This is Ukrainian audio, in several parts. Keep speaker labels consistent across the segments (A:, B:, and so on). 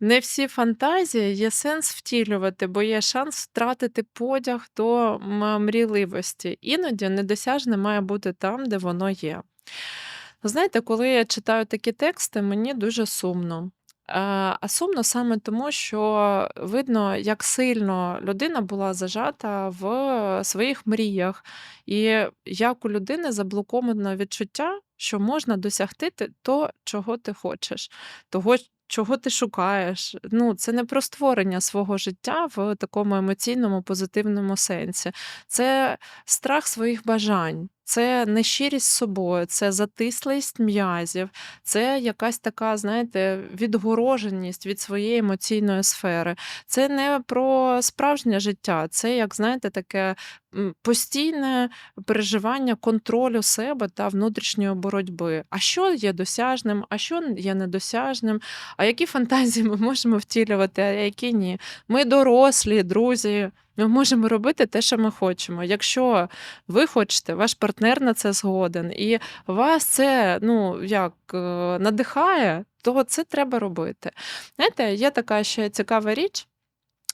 A: Не всі фантазії є сенс втілювати, бо є шанс втратити потяг до м- мрійливості. Іноді недосяжне має бути там, де воно є. Знаєте, коли я читаю такі тексти, мені дуже сумно. А сумно саме тому, що видно, як сильно людина була зажата в своїх мріях, і як у людини заблоковано відчуття, що можна досягти те- то, чого ти хочеш, того, чого ти шукаєш. Ну, це не про створення свого життя в такому емоційному, позитивному сенсі. Це страх своїх бажань. Це нещирість з собою, це затислість м'язів, це якась така, знаєте, відгороженість від своєї емоційної сфери. Це не про справжнє життя, це, як знаєте, таке постійне переживання контролю себе та внутрішньої боротьби. А що є досяжним, а що є недосяжним, а які фантазії ми можемо втілювати, а які ні. Ми дорослі, друзі. Ми можемо робити те, що ми хочемо. Якщо ви хочете, ваш партнер на це згоден, і вас це ну як е, надихає, то це треба робити. Знаєте, є така ще цікава річ.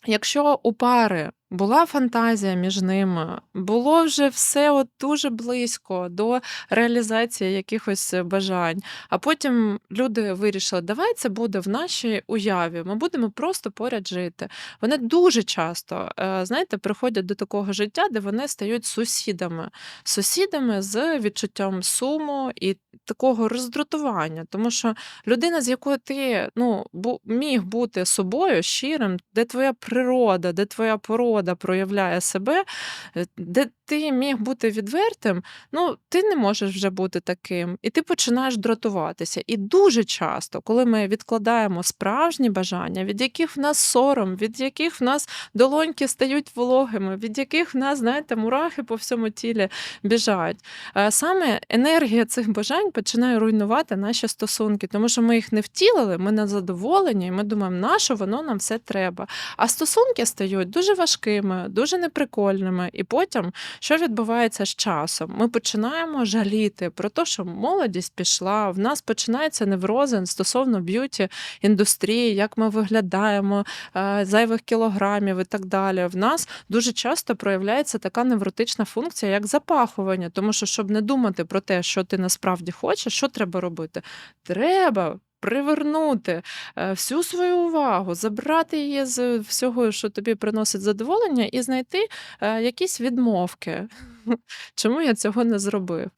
A: Якщо у пари була фантазія між ними, було вже все от дуже близько до реалізації якихось бажань, а потім люди вирішили, давай це буде в нашій уяві, ми будемо просто поряд жити. Вони дуже часто, е, знаєте, приходять до такого життя, де вони стають сусідами, сусідами з відчуттям суму і такого роздратування, тому що людина, з якою ти ну, міг бути собою щирим, де твоя природа, де твоя порода проявляє себе, е, де ти міг бути відвертим, ну ти не можеш вже бути таким, і ти починаєш дратуватися. І дуже часто, коли ми відкладаємо справжні бажання, від яких в нас сором, від яких в нас долоньки стають вологими, від яких в нас, знаєте, мурахи по всьому тілі біжать. Е, Саме енергія цих бажань починає руйнувати наші стосунки, тому що ми їх не втілили, ми не задоволені, і ми думаємо, на що воно нам все треба. А стосунки стають дуже важкими, дуже неприкольними. І потім, що відбувається з часом? Ми починаємо жаліти про те, що молодість пішла, в нас починається неврози стосовно б'юті індустрії, як ми виглядаємо, е, зайвих кілограмів і так далі. В нас дуже часто проявляється така невротична функція, як запахування. Тому що, щоб не думати про те, що ти насправді хочеш, що треба робити? Треба. Привернути е, всю свою увагу, забрати її з всього, що тобі приносить задоволення, і знайти е, якісь відмовки. Чому я цього не зробив?